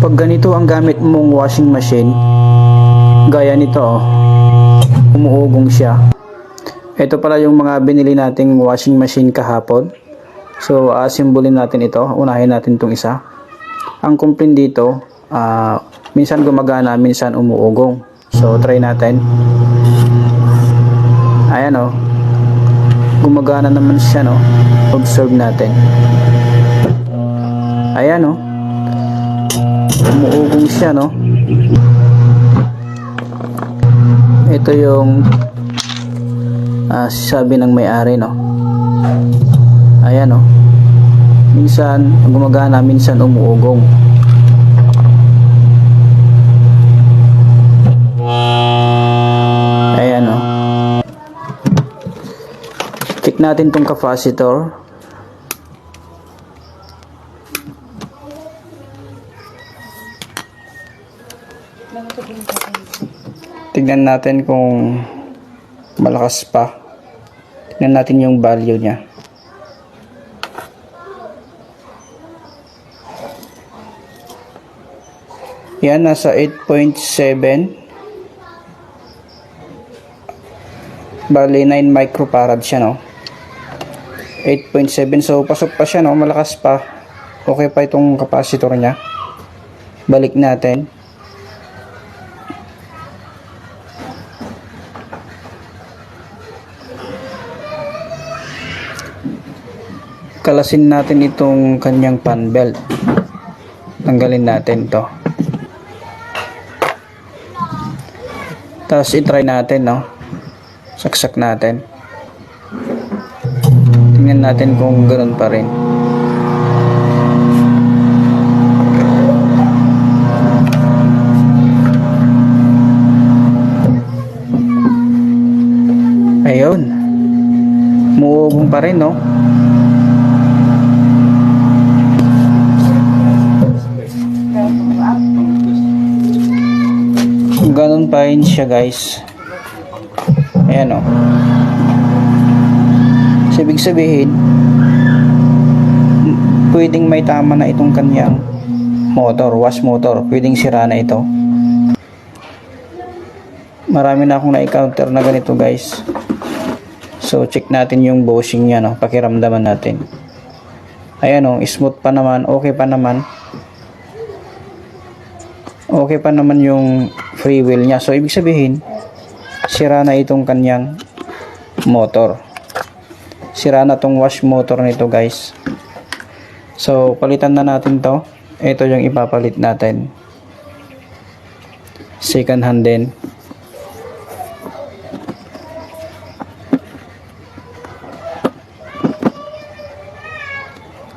Pag ganito ang gamit mong washing machine, gaya nito oh, umuugong siya. Ito pala yung mga binili nating washing machine kahapon. So, asimbolin natin ito. Unahin natin itong isa. Ang complaint dito, ah, minsan gumagana, minsan umuugong. So, try natin. Ayan oh. Gumagana naman siya no. Observe natin. Ayan oh. Umuugong siya no. Ito yung ah, sabi ng may-ari no. Ayan oh. Minsan gumagana, minsan umuugong. Ayan oh. Check natin tong capacitor. Tignan natin kung malakas pa. Tignan natin yung value niya. Yan, nasa 8.7. Bali, 9 microfarad siya, no? 8.7. So, pasok pa siya, no? Malakas pa. Okay pa itong capacitor niya. Balik natin. Kalasin natin itong kanyang fan belt. Tanggalin natin to. Tapos itry natin, no? Saksak natin. Tingnan natin kung ganoon pa rin. Ayun. Muubong pa rin, no? Rin siya, guys. Ayan, oh. So, ibig sabihin, pwedeng may tama na itong kanyang motor, wash motor. Pwedeng sira na ito. Marami na akong na-encounter na ganito, guys. So, check natin yung bushing niya, no? Pakiramdaman natin. Ayan, oh. Smooth pa naman. Okay pa naman. Okay pa naman yung free wheel niya. So, ibig sabihin, sira na itong kanyang motor. Sira na tong wash motor nito, guys. So, palitan na natin to. Ito yung ipapalit natin. Second hand din.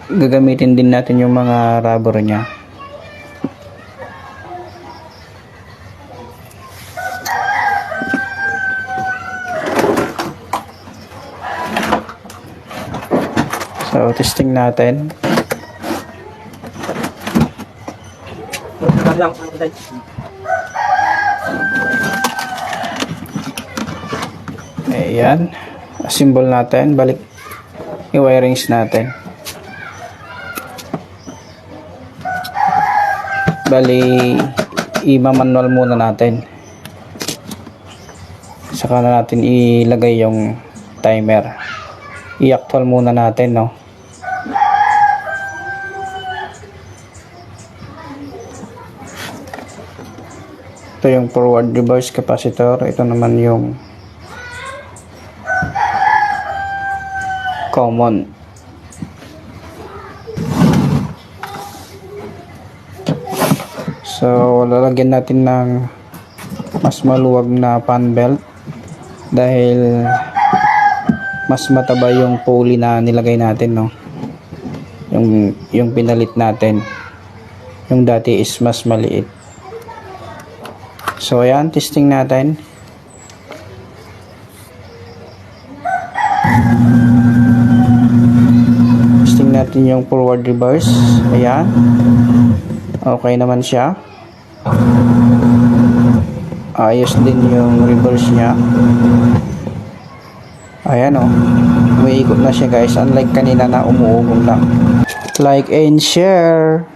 Gagamitin din natin yung mga rubber niya. So, testing natin. Ayan. Symbol natin. Balik i-wirings natin. Bali, i-manual muna natin. Saka na natin ilagay yung timer. I-actual muna natin, no? Ito yung forward reverse capacitor. Ito naman yung common. So, lalagyan natin ng mas maluwag na fan belt dahil mas mataba yung pulley na nilagay natin, no? Yung, yung pinalit natin. Yung dati is mas maliit. So, ayan, testing natin. Testing natin yung forward reverse. Ayan. Okay naman siya. Ayos din yung reverse niya. Ayan o. Oh. Umiikot na siya guys. Unlike kanina na umuugong lang. Like and share.